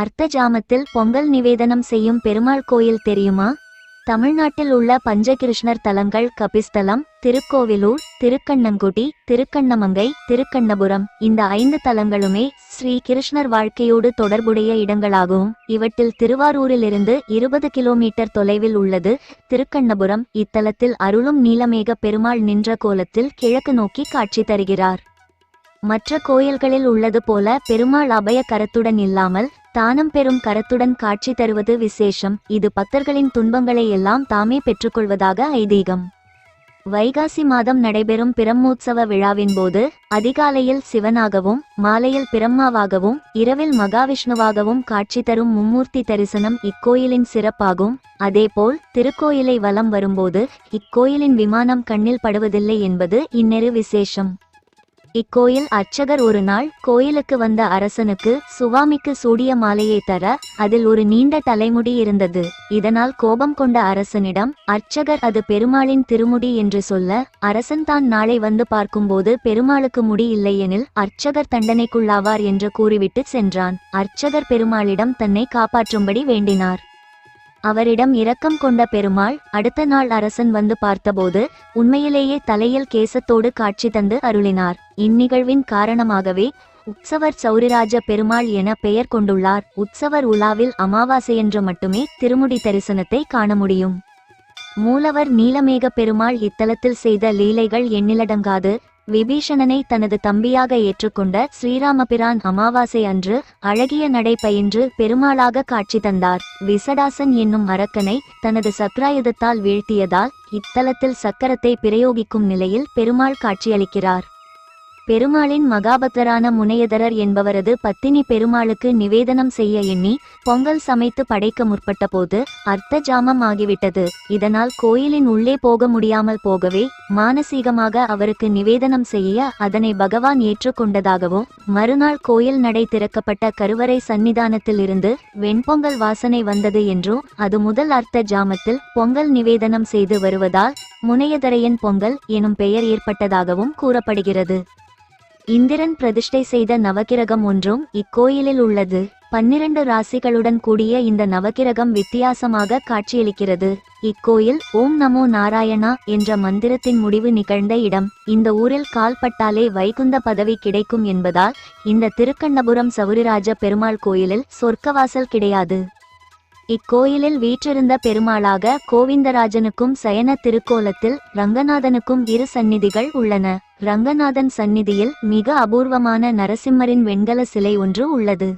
அர்த்த ஜாமத்தில் பொங்கல் நிவேதனம் செய்யும் பெருமாள் கோயில் தெரியுமா? தமிழ்நாட்டில் உள்ள பஞ்சகிருஷ்ணர் தலங்கள் கபிஸ்தலம் திருக்கோவிலூர் திருக்கண்ணங்குடி திருக்கண்ணமங்கை திருக்கண்ணபுரம். இந்த ஐந்து தலங்களுமே ஸ்ரீ கிருஷ்ணர் வாழ்க்கையோடு தொடர்புடைய இடங்களாகும். இவற்றில் திருவாரூரிலிருந்து இருபது கிலோமீட்டர் தொலைவில் உள்ளது. திருக்கண்ணபுரம் இத்தலத்தில் அருளும் நீலமேக பெருமாள் நின்ற கோலத்தில் கிழக்கு நோக்கி காட்சி தருகிறார். மற்ற கோயில்களில் உள்ளது போல பெருமாள் அபய கரத்துடன் இல்லாமல் தானம் பெறும் கரத்துடன் காட்சி தருவது விசேஷம். இது பக்தர்களின் துன்பங்களை எல்லாம் தாமே பெற்றுக்கொள்வதாக ஐதீகம். வைகாசி மாதம் நடைபெறும் பிரம்மோற்சவ விழாவின் போது அதிகாலையில் சிவனாகவும் மாலையில் பிரம்மாவாகவும் இரவில் மகாவிஷ்ணுவாகவும் காட்சி தரும் மும்மூர்த்தி தரிசனம் இக்கோயிலின் சிறப்பாகும். அதேபோல் திருக்கோயிலை வலம் வரும்போது இக்கோயிலின் விமானம் கண்ணில் படுவதில்லை என்பது இன்னெரு விசேஷம். இக்கோயில் அர்ச்சகர் ஒரு நாள் கோயிலுக்கு வந்த அரசனுக்கு சுவாமிக்கு சூடிய மாலையை தர அதில் ஒரு நீண்ட தலைமுடி இருந்தது. இதனால் கோபம் கொண்ட அரசனிடம் அர்ச்சகர் அது பெருமாளின் திருமுடி என்று சொல்ல அரசன் தான் நாளை வந்து பார்க்கும்போது பெருமாளுக்கு முடி இல்லையெனில் அர்ச்சகர் தண்டனைக்குள்ளாவார் என்று கூறிவிட்டு சென்றான். அர்ச்சகர் பெருமாளிடம் தன்னை காப்பாற்றும்படி வேண்டினார். அவரிடம் இரக்கம் கொண்ட பெருமாள் அடுத்த நாள் அரசன் வந்து பார்த்தபோது உண்மையிலேயே தலையில் கேசத்தோடு காட்சி தந்து அருளினார். இந்நிகழ்வின் காரணமாகவே உற்சவர் சௌரிராஜ பெருமாள் என பெயர் கொண்டுள்ளார். உற்சவர் உலாவில் அமாவாசையன்று மட்டுமே திருமுடி தரிசனத்தை காண முடியும். மூலவர் நீலமேக பெருமாள் இத்தலத்தில் செய்த லீலைகள் எண்ணிலடங்காது. விபீஷணனை தனது தம்பியாக ஏற்றுக்கொண்ட ஸ்ரீராமபிரான் அமாவாசை அன்று அழகிய நடை பயின்று பெருமாளாக காட்சி தந்தார். விசடாசன் என்னும் அரக்கனை தனது சக்ராயுதத்தால் வீழ்த்தியதால் இத்தலத்தில் சக்கரத்தை பிரயோகிக்கும் நிலையில் பெருமாள் காட்சியளிக்கிறார். பெருமாளின் மகாபக்தரான முனையதரர் என்பவரது பத்தினி பெருமாளுக்கு நிவேதனம் செய்ய எண்ணி பொங்கல் சமைத்து படைக்க முற்பட்டபோது அர்த்த ஜாமம் ஆகிவிட்டது. இதனால் கோயிலின் உள்ளே போக முடியாமல் போகவே மானசீகமாக அவருக்கு நிவேதனம் செய்ய அதனை பகவான் ஏற்றுக்கொண்டதாகவும் மறுநாள் கோயில் நடை திறக்கப்பட்ட கருவறை சன்னிதானத்தில் இருந்து வெண்பொங்கல் வாசனை வந்தது என்றும் அது முதல் அர்த்த ஜாமத்தில் பொங்கல் நிவேதனம் செய்து வருவதால் முனையதரையன் பொங்கல் எனும் பெயர் ஏற்பட்டதாகவும் கூறப்படுகிறது. இந்திரன் பிரதிஷ்டை செய்த நவகிரகம் ஒன்றும் இக்கோயிலில் உள்ளது. பன்னிரண்டு ராசிகளுடன் கூடிய இந்த நவகிரகம் வித்தியாசமாக காட்சியளிக்கிறது. இக்கோயில் ஓம் நமோ நாராயணா என்ற மந்திரத்தின் முடிவு நிகழ்ந்த இடம். இந்த ஊரில் கால்பட்டாலே வைகுந்த பதவி கிடைக்கும் என்பதால் இந்த திருக்கண்ணபுரம் சவுரிராஜ பெருமாள் கோயிலில் சொர்க்கவாசல் கிடையாது. இக்கோயிலில் வீற்றிருந்த பெருமாளாக கோவிந்தராஜனுக்கும் சயன திருக்கோலத்தில் ரங்கநாதனுக்கும் இரு சந்நிதிகள் உள்ளன. ரங்கநாதன் சந்நிதியில் மிக அபூர்வமான நரசிம்மரின் வெண்கல சிலை ஒன்று உள்ளது.